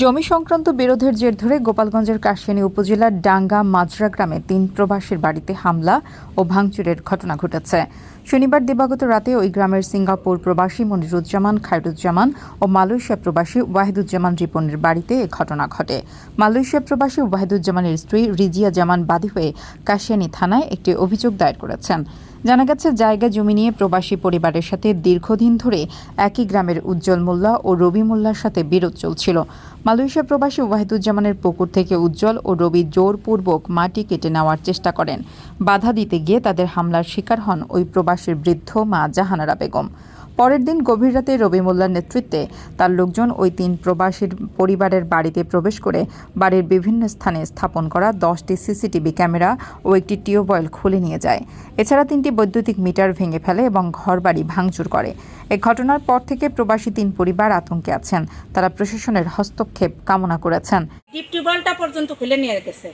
জমি সংক্রান্ত বিরোধের জের ধরে গোপালগঞ্জের কাশিয়ানী উপজেলার ডাঙ্গা মাজরা গ্রামে তিন প্রবাসীর বাড়িতে হামলা ও ভাঙচুরের ঘটনা ঘটেছে। শনিবার দিবাগত রাতে ওই গ্রামের সিঙ্গাপুর প্রবাসী মনিরুজ্জামান, খায়রুজ্জামান ও মালয়েশিয়া প্রবাসী ওয়াহিদুজ্জামান রিপনের বাড়িতে এ ঘটনা ঘটে। মালয়েশিয়া প্রবাসী ওয়াহিদুজ্জামানের স্ত্রী রিজিয়া জামান বাদী হয়ে কাশিয়ানী থানায় একটি অভিযোগ দায়ের করেছেন। জানা গেছে, জায়গা জমি নিয়ে প্রবাসী পরিবারের সাথে দীর্ঘদিন ধরে একই গ্রামের উজ্জ্বল মোল্লা ও রবি মোল্লার সাথে বিরোধ চলছিল। মালয়েশিয়া প্রবাসী ওয়াহিদুজ্জামানের পুকুর থেকে উজ্জ্বল ও রবি জোরপূর্বক মাটি কেটে নেওয়ার চেষ্টা করেন। বাধা দিতে গিয়ে তাদের হামলার শিকার হন ওই প্রবাসীর বৃদ্ধ মা জাহানারা বেগম। পরের দিন গভীর রাতে রবি মোল্লার নেতৃত্বে তার লোকজন ওই তিন প্রবাসীর পরিবারের বাড়িতে প্রবেশ করে বাড়ির বিভিন্ন স্থানে স্থাপন করা দশটি সিসিটিভি ক্যামেরা ও একটি টিউবওয়েল খুলে নিয়ে যায়। এছাড়া তিনটি বৈদ্যুতিক মিটার ভেঙে ফেলে এবং ঘরবাড়ি ভাঙচুর করে। এ ঘটনার পর থেকে প্রবাসী তিন পরিবার আতঙ্কে আছেন। তারা প্রশাসনের হস্তক্ষেপ কামনা করেছেন। ডিপ টিউবওয়েলটা পর্যন্ত খুলে নিয়ে গেছে।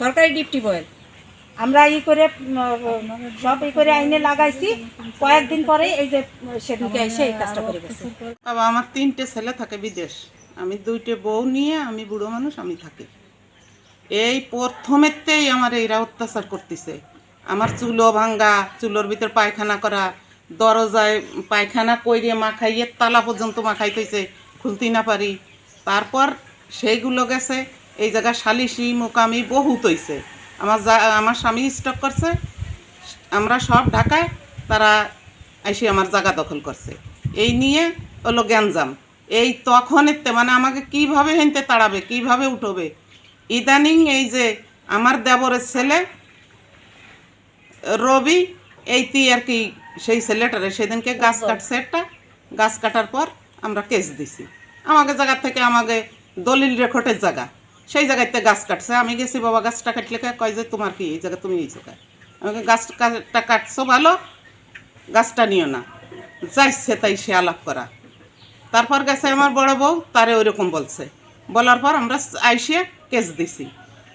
সরকারি ডিপ টিউবওয়েল। আমরা ই করে সব ই করে আইনে লাগাইছি। কয়েকদিন পরে এই যে সেদিনকে এসে এই কাজটা করে গেছে। বাবা, আমার তিনটে ছেলে থাকে বিদেশ। আমি দুইটে বউ নিয়ে আমি বুড়ো মানুষ, আমি থাকি। এই প্রথমেতেই আমার এরা অত্যাচার করতেছে। আমার চুলো ভাঙ্গা, চুলোর ভিতর পায়খানা করা, দরজায় পায়খানা কইরে মাখাইয়ে তালা পর্যন্ত মাখাইতেছে খুলতে না পারি। তারপর সেইগুলো গেছে, এই জায়গা সালিশি, মোকামি বহুত হইছে। আমার যা আমার স্বামী স্টক করছে। আমরা সব ঢাকায় তারা এসে আমার জায়গা দখল করছে। এই নিয়ে হলো গ্যাঞ্জাম। এই তখনেতে মানে আমাকে কীভাবে হেনতে তাড়াবে কীভাবে উঠবে? ইদানিং এই যে আমার দেবরের ছেলে রবি এই এইটি আর কি সেই ছেলেটারে সেদিনকে গাছ কাটছে একটা। গাছ কাটার পর আমরা কেস দিছি। আমাকে জায়গা থেকে আমাকে দলিল রেকর্ডের জায়গা। সেই জায়গাতে গাছ কাটছে। আমি গেছি, বাবা, গাছটা কাটলে কয় যে, তোমার কি এই জায়গা তুমি এই জায়গায়? আমাকে গাছটা কাটছো ভালো, গাছটা নিও না। যাইছে তাই সে আলাপ করা। তারপর গেছে আমার বড় বউ, তারে ওইরকম বলছে। বলার পর আমরা আইসে কেস দিছি।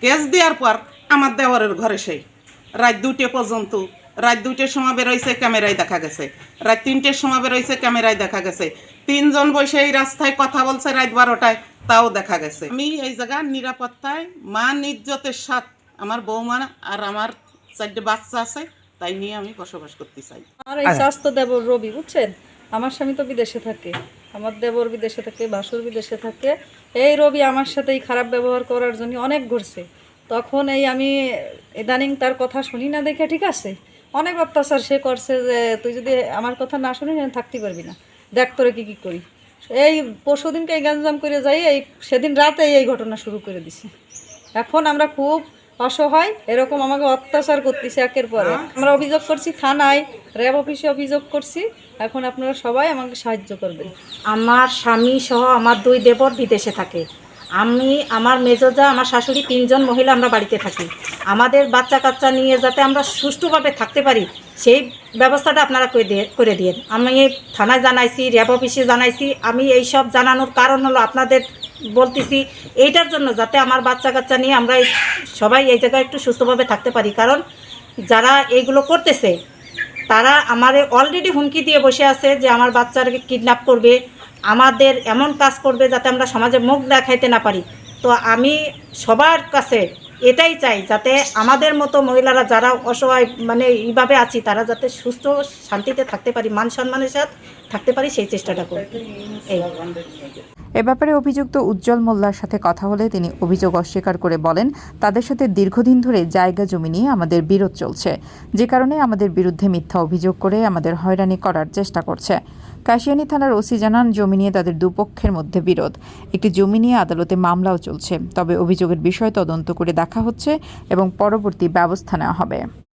কেস দেওয়ার পর আমার দেওয়ারের ঘরে সেই, রাত দুটে পর্যন্ত রাত দুটের সময় বেরোইছে ক্যামেরায় দেখা গেছে। রাত তিনটের সময় বেরোইছে ক্যামেরায় দেখা গেছে। তিনজন বসে এই রাস্তায় কথা বলছে রাত বারোটায় তাও দেখা গেছে। আমি এই জায়গার নিরাপত্তায় মান ইজ্জতের সাথ আমার বৌমা আর আমার চারটে বাচ্চা আছে তাই নিয়ে আমি বসবাস করতে চাই। আর এই স্বাস্থ্য দেবর রবি বুঝছেন? আমার স্বামী তো বিদেশে থাকে আমার দেবর বিদেশে থাকে বাসুর বিদেশে থাকে। এই রবি আমার সাথে এই খারাপ ব্যবহার করার জন্য অনেক ঘুরছে। তখন এই আমি ইদানিং তার কথা শুনি না দেখে ঠিক আছে? অনেক অত্যাচার সে করছে যে তুই যদি আমার কথা না শুনি না থাকতে পারবি না। দেখ তোরে কী কী করি। এই পরশু দিনকে এই গ্যাঞ্জাম করে যাই এই সেদিন রাতে এই ঘটনা শুরু করে দিছে। এখন আমরা খুব অসহায় এরকম আমাকে অত্যাচার করতেছে একের পরে আমরা অভিযোগ করছি থানায় র্যাব অফিসে অভিযোগ করছি। এখন আপনারা সবাই আমাকে সাহায্য করবেন। আমার স্বামী সহ আমার দুই দেবর বিদেশে থাকে। আমি, আমার মেজজা, আমার শাশুড়ি তিনজন মহিলা আমরা বাড়িতে থাকি। আমাদের বাচ্চা কাচ্চা নিয়ে যাতে আমরা সুষ্ঠুভাবে থাকতে পারি, সেই ব্যবস্থাটা আপনারা করে দিয়ে, করে দিন আমি থানায় জানাইছি, র্যাব অফিসে জানাইছি, আমি এই সব জানানোর কারণ হলো আপনাদের বলতেছি, এইটার জন্য যাতে আমার বাচ্চা কাচ্চা নিয়ে আমরা সবাই এই জায়গায় একটু সুস্থভাবে থাকতে পারি। কারণ যারা এইগুলো করতেছে, তারা আমারে অলরেডি হুমকি দিয়ে বসে আছে যে আমার বাচ্চাকে কিডন্যাপ করবে আমাদের এমন কাজ করবে যাতে আমরা সমাজে মুখ দেখাইতে না পারি। তো আমি সবার কাছে এটাই চাই যাতে আমাদের মতো মহিলারা যারা অসহায় মানে এইভাবে আছি, তারা যাতে সুস্থ, শান্তিতে থাকতে পারি, মান সম্মানের সাথে থাকতে পারি সেই চেষ্টাটা করি এই। এ ব্যাপারে অভিযুক্ত উজ্জ্বল মোল্লার সাথে কথা হলে তিনি অভিযোগ অস্বীকার করে বলেন, তাদের সাথে দীর্ঘদিন ধরে জায়গা জমি নিয়ে আমাদের বিরোধ চলছে। যে কারণে আমাদের বিরুদ্ধে মিথ্যা অভিযোগ করে আমাদের হয়রানি করার চেষ্টা করছে। কাশিয়ানী থানার ওসি জানান, জমি নিয়ে তাদের দুপক্ষের মধ্যে বিরোধ। একটি জমি নিয়ে আদালতে মামলাও চলছে। তবে অভিযোগের বিষয় তদন্ত করে দেখা হচ্ছে এবং পরবর্তী ব্যবস্থা নেওয়া হবে।